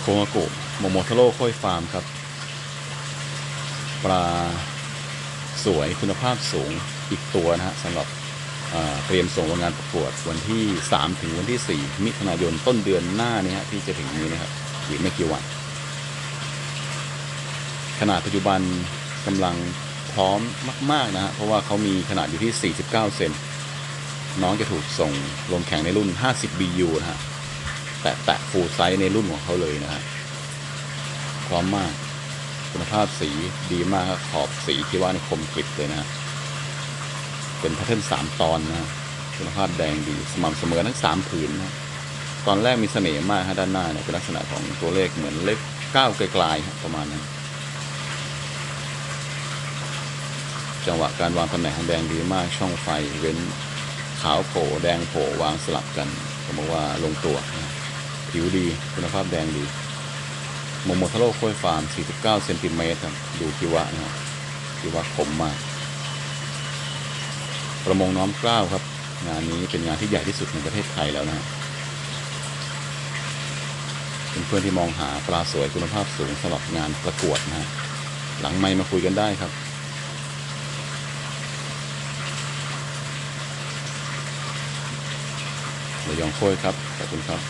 โคงาโกะโมโมทาโร่ค่อยฟาร์มครับ ปลาสวยคุณภาพสูงอีกตัวนะฮะสำหรับเตรียมส่งโรงงานประกวดวันที่ 3 ถึงวันที่ 4 มิถุนายนต้นเดือนหน้านี้ฮะที่จะถึงนี้นะครับอีกไม่กี่วัน ขนาดปัจจุบันกำลังพร้อมมาก ๆ นะฮะเพราะว่าเขามีขนาดอยู่ที่ 49 เซนน้องจะถูกส่งลงแข่งในรุ่น 50 BU นะฮะ แตะฟูลไซส์ในรุ่นของเขาเลยนะฮะพร้อมมาก คุณภาพสีดีมากขอบสีที่ว่าในคมกริบเลยนะฮะเป็นแพทเทิร์นสามตอนนะฮะคุณภาพแดงดีสม่ำเสมอทั้งสามผืนนะตอนแรกมีเสน่ห์มากฮะด้านหน้าเนี่ยเป็นลักษณะของตัวเลขเหมือนเลขเก้าไกลๆประมาณนั้นจังหวะการวางตำแหน่งของแดงดีมากช่องไฟเว้นขาวโผล่แดงโผล่วางสลับกันผมบอกว่าลงตัวนะ ผิวดี คุณภาพแดงดีโมโมทาโร่ค้ยฟาร์ม 49 เซนติเมตรครับ ดูคิวะนะครับคิวะคมมาก ประมงน้อมเกล้าครับ งานนี้เป็นงานที่ใหญ่ที่สุดในประเทศไทยแล้วนะเป็นเพื่อนที่มองหาปลาสวยคุณภาพสูงสำหรับงานประกวดนะฮะหลังไม่มาคุยกันได้ครับระยองโค้ยครับ ขอบคุณครับ